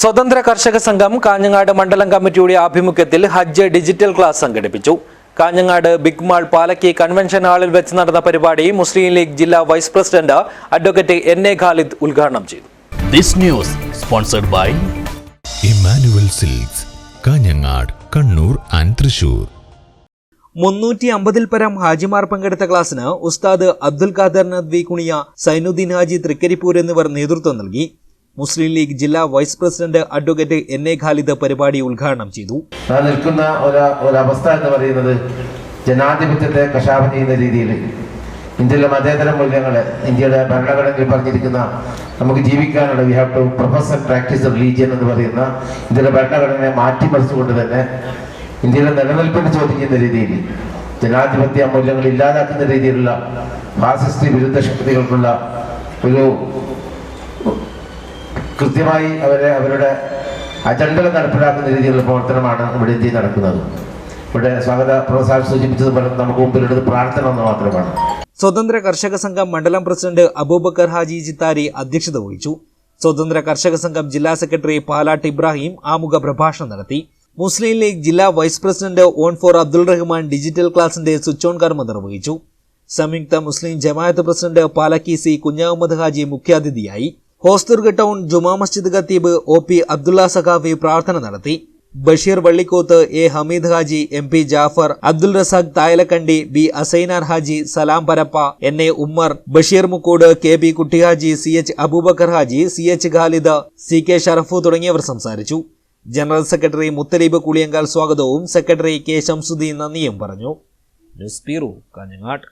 സ്വതന്ത്ര കർഷക സംഘം കാഞ്ഞങ്ങാട് മണ്ഡലം കമ്മിറ്റിയുടെ ആഭിമുഖ്യത്തിൽ ഹജ്ജ് ഡിജിറ്റൽ ക്ലാസ് സംഘടിപ്പിച്ചു. Kanhangad big mall Palakki convention ഹാളിൽ വെച്ച് നടന്ന പരിപാടി മുസ്ലിം ലീഗ് ജില്ലാ vice president advocate N A Khalid ഉദ്ഘാടനം ചെയ്തു. This news sponsored by Immanuel Silks Kanhangad Kannur and Thrissur. മുന്നൂറ്റി അമ്പതിൽ പരം ഹാജിമാർ പങ്കെടുത്ത ക്ലാസ്സിന് ഉസ്താദ് അബ്ദുൽ ഖാദർ നദ്വി കുണിയ സൈനുദ്ദീൻ ഹാജി തൃക്കരിപ്പൂർ എന്നിവർ നേതൃത്വം നൽകി. മുസ്ലിം ലീഗ് ജില്ലാ vice president advocate N A Khalid പരിപാടി ഉദ്ഘാടനം ചെയ്തു. ഞാൻ നിൽക്കുന്ന ഒരു ഒരവസ്ഥ എന്ന് പറയുന്നത് ജനാധിപത്യത്തെ കശാപം ചെയ്യുന്ന രീതിയിൽ ഇന്ത്യയിലെ മതേതര മൂല്യങ്ങൾ ഇന്ത്യയുടെ ഭരണഘടനയിൽ പറഞ്ഞിരിക്കുന്ന നമുക്ക് ജീവിക്കാനുള്ള we have to profess practise religion എന്ന് പറയുന്ന ഇന്ത്യയുടെ ഭരണഘടനയെ മാറ്റിമറിച്ചുകൊണ്ട് തന്നെ ഇന്ത്യയുടെ നിലനിൽപ്പിന് ചോദിക്കുന്ന രീതിയിൽ ജനാധിപത്യ മൂല്യങ്ങൾ ഇല്ലാതാക്കുന്ന രീതിയിലുള്ള ഫാസിസ്റ്റ് വിരുദ്ധ ശക്തികൾക്കുള്ള ഒരു കൃത്യമായി അവരെ അവരുടെ അജണ്ടകൾ നടപ്പിലാക്കുന്ന രീതിയിലുള്ള പ്രവർത്തനമാണ് ഇവിടെ ഇന്ത്യയിൽ നടക്കുന്നത്. ഇവിടെ സ്വാഗത പ്രസാദ് സൂചിപ്പിച്ചതുപോലെ നമുക്ക് മുമ്പിലുള്ളത് പ്രാർത്ഥന എന്ന് മാത്രമാണ്. സ്വതന്ത്ര കർഷക സംഘം മണ്ഡലം പ്രസിഡന്റ് അബൂബക്കർ ഹാജി ജിത്താരി അധ്യക്ഷത വഹിച്ചു. സ്വതന്ത്ര കർഷക സംഘം ജില്ലാ സെക്രട്ടറി പാലാട്ട് ഇബ്രാഹിം ആമുഖ പ്രഭാഷണം നടത്തി. മുസ്ലിം ലീഗ് ജില്ലാ വൈസ് പ്രസിഡന്റ് ഓൺ ഫോർ അബ്ദുൾ റഹ്മാൻ ഡിജിറ്റൽ ക്ലാസിന്റെ സ്വിച്ച് ഓൺ കർമ്മ നിർവഹിച്ചു. സംയുക്ത Muslim Jamaat president Palakki C Kunhahammad Haji മുഖ്യാതിഥിയായി. ഹോസ്ദുർഗ് ടൗൺ ജുമാ മസ്ജിദ് ഖത്തീബ് ഒ പി അബ്ദുള്ള സഖാഫി പ്രാർത്ഥന നടത്തി. Basheer Vallikkoth A Hameed Haji M P Jafar Abdul Razak Thayalakandi B Asainar Haji Salam Parappa N A Ummer Basheer Mukkod K B Kuttihaji C H Aboobacker Haji C H Khalid C K Sharafu തുടങ്ങിയവർ സംസാരിച്ചു. General secretary Muthaleeb Kuliyankal സ്വാഗതവും secretary K Shamsuddin നന്ദിയും പറഞ്ഞു. News bureau Kanhangad